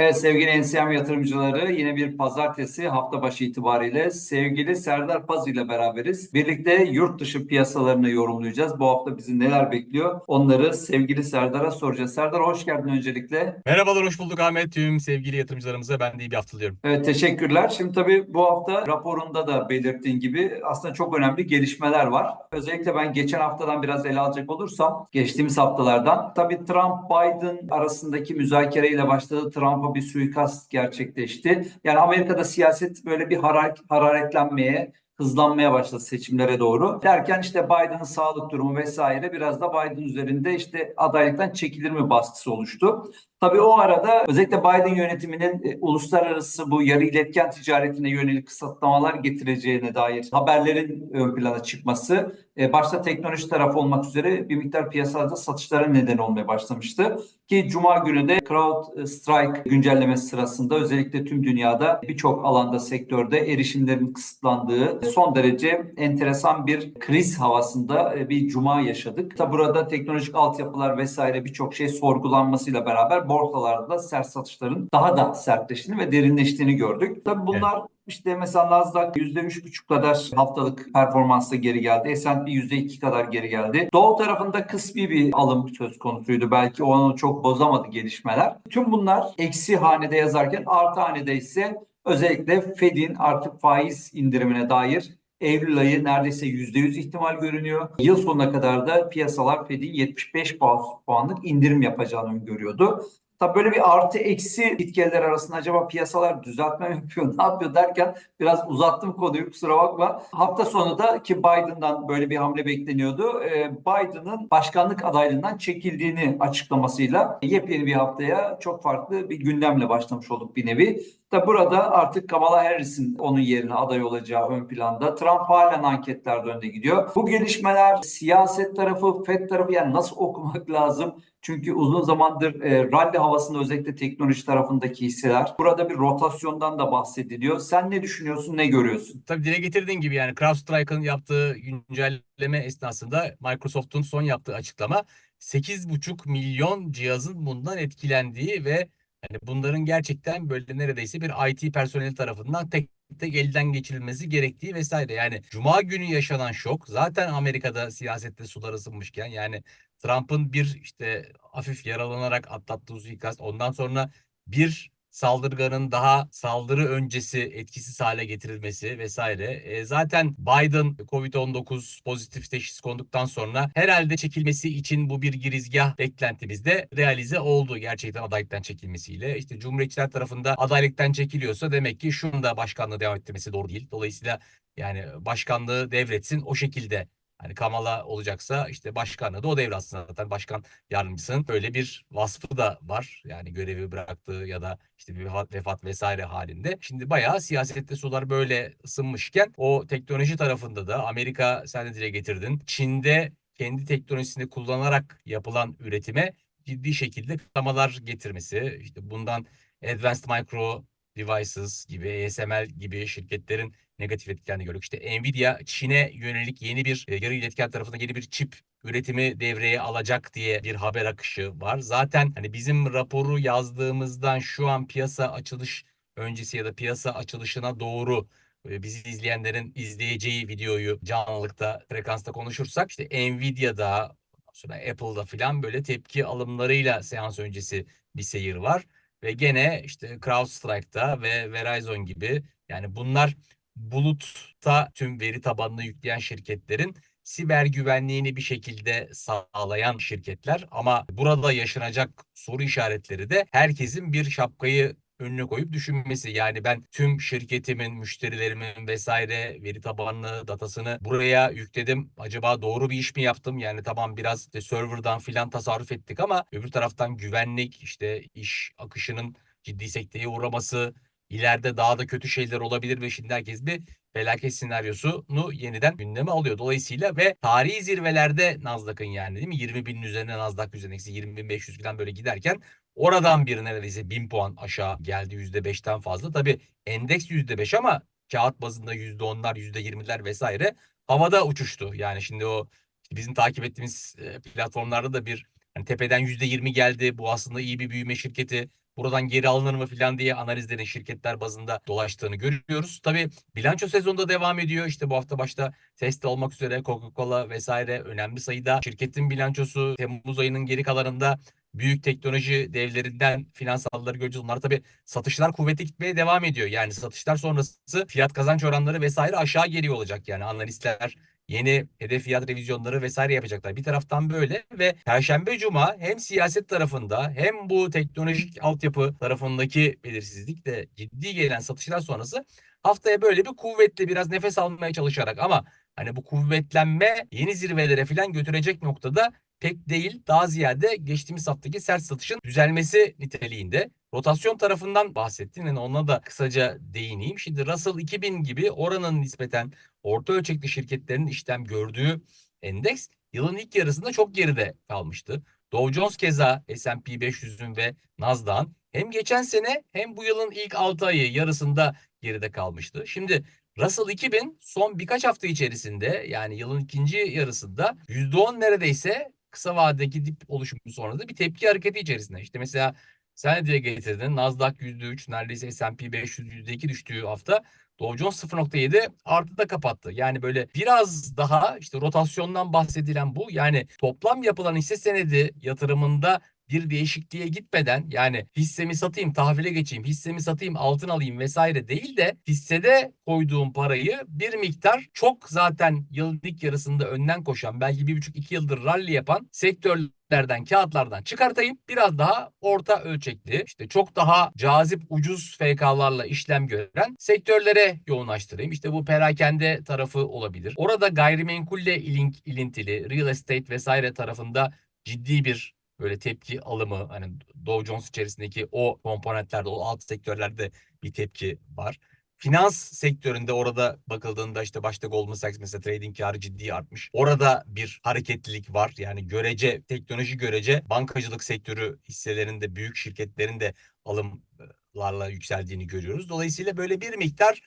Evet sevgili NCM yatırımcıları yine bir pazartesi hafta başı itibariyle sevgili Serdar Paz ile beraberiz. Birlikte yurt dışı piyasalarını yorumlayacağız. Bu hafta bizi neler bekliyor? Onları sevgili Serdar'a soracağız. Serdar hoş geldin öncelikle. Merhabalar, hoş bulduk Ahmet. Tüm sevgili yatırımcılarımıza ben de iyi bir hafta diliyorum. Evet teşekkürler. Şimdi tabii bu hafta raporunda da belirttiğin gibi aslında çok önemli gelişmeler var. Özellikle ben geçen haftadan biraz ele alacak olursam geçtiğimiz haftalardan tabii Trump-Biden arasındaki müzakereyle başladı. Trump'a bir suikast gerçekleşti. Yani Amerika'da siyaset böyle bir harar hararetlenmeye, hızlanmaya başladı seçimlere doğru. Derken işte Biden'ın sağlık durumu vesaire biraz da Biden üzerinde işte adaylıktan çekilir mi baskısı oluştu. Tabii o arada özellikle Biden yönetiminin e, uluslararası bu yarı iletken ticaretine yönelik kısıtlamalar getireceğine dair haberlerin ön plana çıkması e, başta teknoloji tarafı olmak üzere bir miktar piyasalarda satışlara neden olmaya başlamıştı. Ki Cuma günü de CrowdStrike güncellemesi sırasında özellikle tüm dünyada birçok alanda sektörde erişimlerin kısıtlandığı son derece enteresan bir kriz havasında e, bir Cuma yaşadık. Tabi burada teknolojik altyapılar vesaire birçok şey sorgulanmasıyla beraber borsalarda da sert satışların daha da sertleştiğini ve derinleştiğini gördük. Tabi bunlar işte mesela Nasdaq %3,5 kadar haftalık performansla geri geldi. S&P %2 kadar geri geldi. Doğu tarafında kısmi bir alım söz konusuydu. Belki onu çok bozamadı gelişmeler. Tüm bunlar eksi hanede yazarken artı hanede ise özellikle Fed'in artık faiz indirimine dair Eylül ayı neredeyse %100 ihtimal görünüyor. Yıl sonuna kadar da piyasalar Fed'in 75 puanlık indirim yapacağını öngörüyordu. Tabii böyle bir artı eksi gitgeller arasında acaba piyasalar düzeltme mi yapıyor, ne yapıyor derken biraz uzattım konuyu kusura bakma. Hafta sonu da ki Biden'dan böyle bir hamle bekleniyordu. Ee, Biden'ın başkanlık adaylığından çekildiğini açıklamasıyla yepyeni bir haftaya çok farklı bir gündemle başlamış olduk bir nevi. Tabi burada artık Kamala Harris'in onun yerine aday olacağı ön planda. Trump halen anketlerde önde gidiyor. Bu gelişmeler siyaset tarafı, FED tarafı yani nasıl okumak lazım? Çünkü uzun zamandır e, rally havasında özellikle teknoloji tarafındaki hisseler. Burada bir rotasyondan da bahsediliyor. Sen ne düşünüyorsun, ne görüyorsun? Tabii dile getirdiğin gibi yani CrowdStrike'ın yaptığı güncelleme esnasında Microsoft'un son yaptığı açıklama 8,5 milyon cihazın bundan etkilendiği ve yani bunların gerçekten böyle neredeyse bir IT personeli tarafından tek elden geçirilmesi gerektiği vesaire. Yani Cuma günü yaşanan şok zaten Amerika'da siyasette sular ısınmışken yani Trump'ın bir işte hafif yaralanarak atlattığı suikast ondan sonra bir saldırganın daha saldırı öncesi etkisiz hale getirilmesi vesaire. E, zaten Biden Covid-19 pozitif teşhis konduktan sonra herhalde çekilmesi için bu bir girizgah beklentimizde realize oldu gerçekten adaylıktan çekilmesiyle. İşte Cumhuriyetçiler tarafında adaylıktan çekiliyorsa demek ki şunun da başkanlığı devam ettirmesi doğru değil. Dolayısıyla yani başkanlığı devretsin o şekilde Hani Kamala olacaksa işte başkanı da o devre aslında zaten başkan yardımcısının böyle bir vasfı da var. Yani görevi bıraktığı ya da işte bir vefat, vefat vesaire halinde. Şimdi bayağı siyasette sular böyle ısınmışken o teknoloji tarafında da Amerika sen de dile getirdin. Çin'de kendi teknolojisini kullanarak yapılan üretime ciddi şekilde kısıtlamalar getirmesi. işte bundan Advanced Micro Devices gibi, ASML gibi şirketlerin negatif etkilerini gördük. İşte Nvidia Çin'e yönelik yeni bir e, yarı iletken tarafında yeni bir çip üretimi devreye alacak diye bir haber akışı var. Zaten hani bizim raporu yazdığımızdan şu an piyasa açılış öncesi ya da piyasa açılışına doğru e, bizi izleyenlerin izleyeceği videoyu canlılıkta, frekansta konuşursak işte Nvidia'da sonra Apple'da falan böyle tepki alımlarıyla seans öncesi bir seyir var. Ve gene işte CrowdStrike'da ve Verizon gibi yani bunlar bulutta tüm veri tabanını yükleyen şirketlerin siber güvenliğini bir şekilde sağlayan şirketler. Ama burada yaşanacak soru işaretleri de herkesin bir şapkayı önüne koyup düşünmesi. Yani ben tüm şirketimin, müşterilerimin vesaire veri tabanını, datasını buraya yükledim. Acaba doğru bir iş mi yaptım? Yani tamam biraz işte serverdan filan tasarruf ettik ama öbür taraftan güvenlik, işte iş akışının ciddi sekteye uğraması, ileride daha da kötü şeyler olabilir ve şimdi herkes bir felaket senaryosunu yeniden gündeme alıyor. Dolayısıyla ve tarihi zirvelerde Nasdaq'ın yani değil mi 20 binin üzerine Nasdaq üzerindeki 20 bin 500 falan böyle giderken oradan bir neredeyse 1000 puan aşağı geldi %5'ten fazla. Tabi endeks %5 ama kağıt bazında %10'lar %20'ler vesaire havada uçuştu. Yani şimdi o bizim takip ettiğimiz platformlarda da bir yani tepeden %20 geldi. Bu aslında iyi bir büyüme şirketi. buradan geri alınır mı falan diye analizlerin şirketler bazında dolaştığını görüyoruz. Tabii bilanço sezonu da devam ediyor. İşte bu hafta başta test olmak üzere Coca-Cola vesaire önemli sayıda şirketin bilançosu Temmuz ayının geri kalanında büyük teknoloji devlerinden finansalları göreceğiz. Bunlar tabii satışlar kuvvetli gitmeye devam ediyor. Yani satışlar sonrası fiyat kazanç oranları vesaire aşağı geliyor olacak. Yani analistler yeni hedef fiyat revizyonları vesaire yapacaklar. Bir taraftan böyle ve Perşembe Cuma hem siyaset tarafında hem bu teknolojik altyapı tarafındaki belirsizlik de ciddi gelen satışlar sonrası haftaya böyle bir kuvvetli biraz nefes almaya çalışarak ama hani bu kuvvetlenme yeni zirvelere falan götürecek noktada pek değil. Daha ziyade geçtiğimiz haftaki sert satışın düzelmesi niteliğinde. Rotasyon tarafından bahsettin. Yani ona da kısaca değineyim. Şimdi Russell 2000 gibi oranın nispeten orta ölçekli şirketlerin işlem gördüğü endeks yılın ilk yarısında çok geride kalmıştı. Dow Jones keza S&P 500'ün ve Nasdaq'ın hem geçen sene hem bu yılın ilk 6 ayı yarısında geride kalmıştı. Şimdi Russell 2000 son birkaç hafta içerisinde yani yılın ikinci yarısında %10 neredeyse kısa vadedeki dip oluşumu sonra da bir tepki hareketi içerisinde. İşte mesela sen de dile getirdin. Nasdaq %3 neredeyse S&P 500 %2 düştüğü hafta Dow Jones 0.7 artıda kapattı. Yani böyle biraz daha işte rotasyondan bahsedilen bu. Yani toplam yapılan hisse senedi yatırımında bir değişikliğe gitmeden yani hissemi satayım tahvile geçeyim hissemi satayım altın alayım vesaire değil de hissede koyduğum parayı bir miktar çok zaten yılın ilk yarısında önden koşan belki bir buçuk iki yıldır rally yapan sektörlerden kağıtlardan çıkartayım biraz daha orta ölçekli işte çok daha cazip ucuz FK'larla işlem gören sektörlere yoğunlaştırayım. İşte bu perakende tarafı olabilir. Orada gayrimenkulle ilink, ilintili real estate vesaire tarafında ciddi bir böyle tepki alımı hani Dow Jones içerisindeki o komponentlerde o alt sektörlerde bir tepki var. Finans sektöründe orada bakıldığında işte başta Goldman Sachs mesela trading karı ciddi artmış. Orada bir hareketlilik var. Yani görece teknoloji görece bankacılık sektörü hisselerinde büyük şirketlerin de alımlarla yükseldiğini görüyoruz. Dolayısıyla böyle bir miktar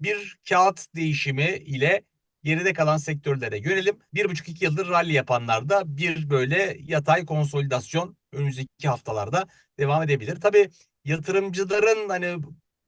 bir kağıt değişimi ile geride kalan sektörlere buçuk iki yıldır rally yapanlar da bir böyle yatay konsolidasyon önümüzdeki haftalarda devam edebilir. Tabii yatırımcıların hani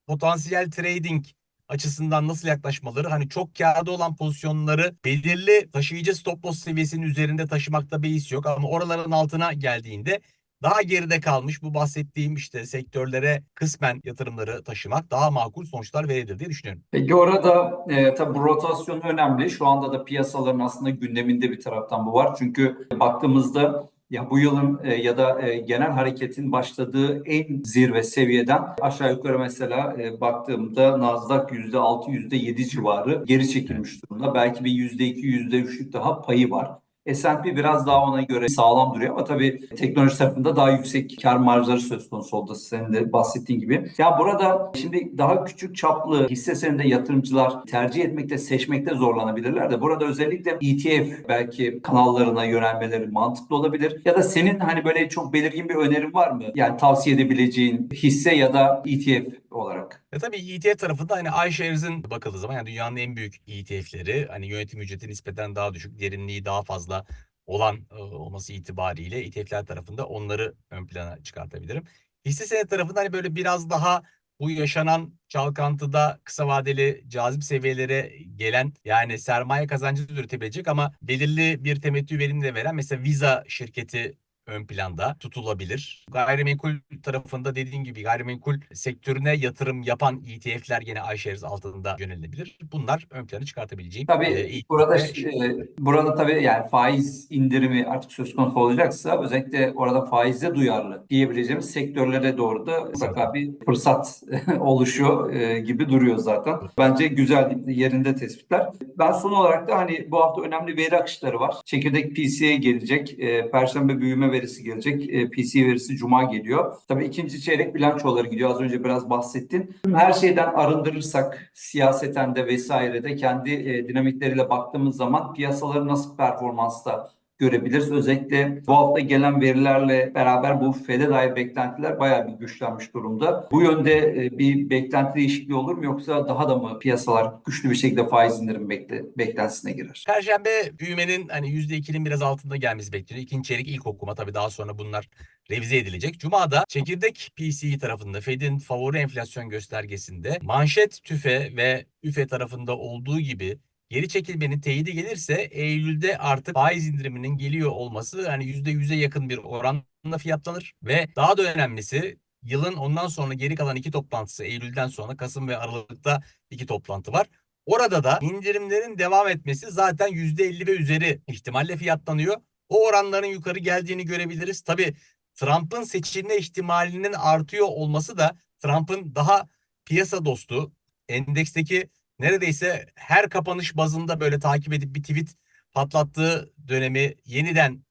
potansiyel trading açısından nasıl yaklaşmaları hani çok kağıda olan pozisyonları belirli. Taşıyıcı stop loss seviyesinin üzerinde taşımakta beis yok. Ama oraların altına geldiğinde daha geride kalmış bu bahsettiğim işte sektörlere kısmen yatırımları taşımak daha makul sonuçlar verebilir diye düşünüyorum. Peki orada e, tabii bu rotasyon önemli. Şu anda da piyasaların aslında gündeminde bir taraftan bu var. Çünkü baktığımızda ya bu yılın e, ya da e, genel hareketin başladığı en zirve seviyeden aşağı yukarı mesela e, baktığımda Nasdaq %6 %7 civarı geri çekilmiş durumda. Belki bir %2 %3'lük daha payı var. S&P biraz daha ona göre sağlam duruyor ama tabii teknoloji tarafında daha yüksek kar marjları söz konusu oldu senin de bahsettiğin gibi. Ya burada şimdi daha küçük çaplı hisse senedinde yatırımcılar tercih etmekte, seçmekte zorlanabilirler de burada özellikle ETF belki kanallarına yönelmeleri mantıklı olabilir. Ya da senin hani böyle çok belirgin bir önerin var mı? Yani tavsiye edebileceğin hisse ya da ETF olarak. E tabii ETF tarafında hani iShares'in bakıldığı zaman yani dünyanın en büyük ETF'leri hani yönetim ücreti nispeten daha düşük, derinliği daha fazla olan e, olması itibariyle ETF'ler tarafında onları ön plana çıkartabilirim. Hisse senedi tarafında hani böyle biraz daha bu yaşanan çalkantıda kısa vadeli cazip seviyelere gelen yani sermaye kazancı üretebilecek ama belirli bir temettü verimini de veren mesela Visa şirketi ön planda tutulabilir. Gayrimenkul tarafında dediğim gibi gayrimenkul sektörüne yatırım yapan ETF'ler yine iShares altında yönelilebilir. Bunlar ön plana çıkartabileceğim. Tabii e, burada ve- e, burada tabii yani faiz indirimi artık söz konusu olacaksa özellikle orada faize duyarlı diyebileceğimiz sektörlere doğru da mutlaka bir fırsat oluşuyor e, gibi duruyor zaten. Bence güzel yerinde tespitler. Ben son olarak da hani bu hafta önemli veri akışları var. Çekirdek PC'ye gelecek. E, Perşembe büyüme verisi gelecek. E, PC verisi Cuma geliyor. Tabii ikinci çeyrek bilançoları gidiyor. Az önce biraz bahsettin. Her şeyden arındırırsak siyaseten de vesaire kendi e, dinamikleriyle baktığımız zaman piyasaları nasıl performansta görebiliriz. Özellikle bu hafta gelen verilerle beraber bu FED'e dair beklentiler bayağı bir güçlenmiş durumda. Bu yönde e, bir beklenti değişikliği olur mu yoksa daha da mı piyasalar güçlü bir şekilde faiz indirim bekle, beklentisine girer? Perşembe büyümenin hani %2'nin biraz altında gelmesi bekleniyor. İkinci çeyrek ilk okuma tabii daha sonra bunlar revize edilecek. Cuma'da çekirdek PCE tarafında Fed'in favori enflasyon göstergesinde manşet tüfe ve üfe tarafında olduğu gibi geri çekilmenin teyidi gelirse Eylül'de artık faiz indiriminin geliyor olması hani %100'e yakın bir oranla fiyatlanır ve daha da önemlisi yılın ondan sonra geri kalan iki toplantısı Eylül'den sonra Kasım ve Aralık'ta iki toplantı var. Orada da indirimlerin devam etmesi zaten %50 ve üzeri ihtimalle fiyatlanıyor. O oranların yukarı geldiğini görebiliriz. Tabii Trump'ın seçilme ihtimalinin artıyor olması da Trump'ın daha piyasa dostu, endeksteki neredeyse her kapanış bazında böyle takip edip bir tweet patlattığı dönemi yeniden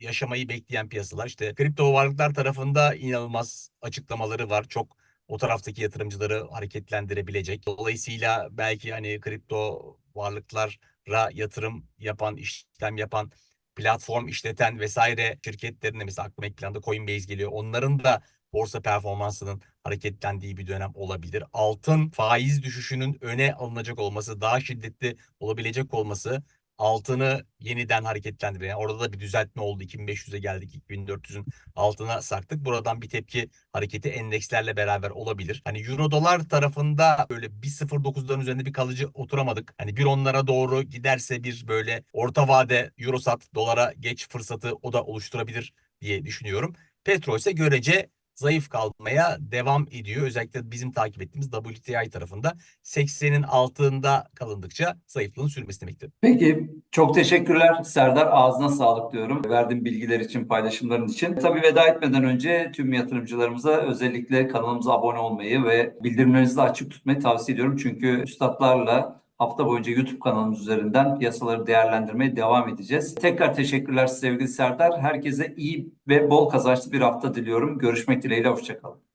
yaşamayı bekleyen piyasalar. İşte kripto varlıklar tarafında inanılmaz açıklamaları var. Çok o taraftaki yatırımcıları hareketlendirebilecek. Dolayısıyla belki hani kripto varlıklara yatırım yapan, işlem yapan, platform işleten vesaire şirketlerine mesela aklıma ilk planda Coinbase geliyor. Onların da borsa performansının hareketlendiği bir dönem olabilir. Altın faiz düşüşünün öne alınacak olması, daha şiddetli olabilecek olması altını yeniden hareketlendirir. Yani orada da bir düzeltme oldu. 2500'e geldik. 2400'ün altına sarktık. Buradan bir tepki hareketi endekslerle beraber olabilir. Hani euro dolar tarafında böyle 1.09'ların üzerinde bir kalıcı oturamadık. Hani 1.10'lara doğru giderse bir böyle orta vade eurosat dolara geç fırsatı o da oluşturabilir diye düşünüyorum. Petrol ise görece zayıf kalmaya devam ediyor. Özellikle bizim takip ettiğimiz WTI tarafında 80'in altında kalındıkça zayıflığın sürmesi demektir. Peki çok teşekkürler Serdar. Ağzına sağlık diyorum. Verdiğin bilgiler için, paylaşımların için. Tabii veda etmeden önce tüm yatırımcılarımıza özellikle kanalımıza abone olmayı ve bildirimlerinizi açık tutmayı tavsiye ediyorum. Çünkü üstadlarla hafta boyunca YouTube kanalımız üzerinden piyasaları değerlendirmeye devam edeceğiz. Tekrar teşekkürler sevgili Serdar. Herkese iyi ve bol kazançlı bir hafta diliyorum. Görüşmek dileğiyle. Hoşçakalın.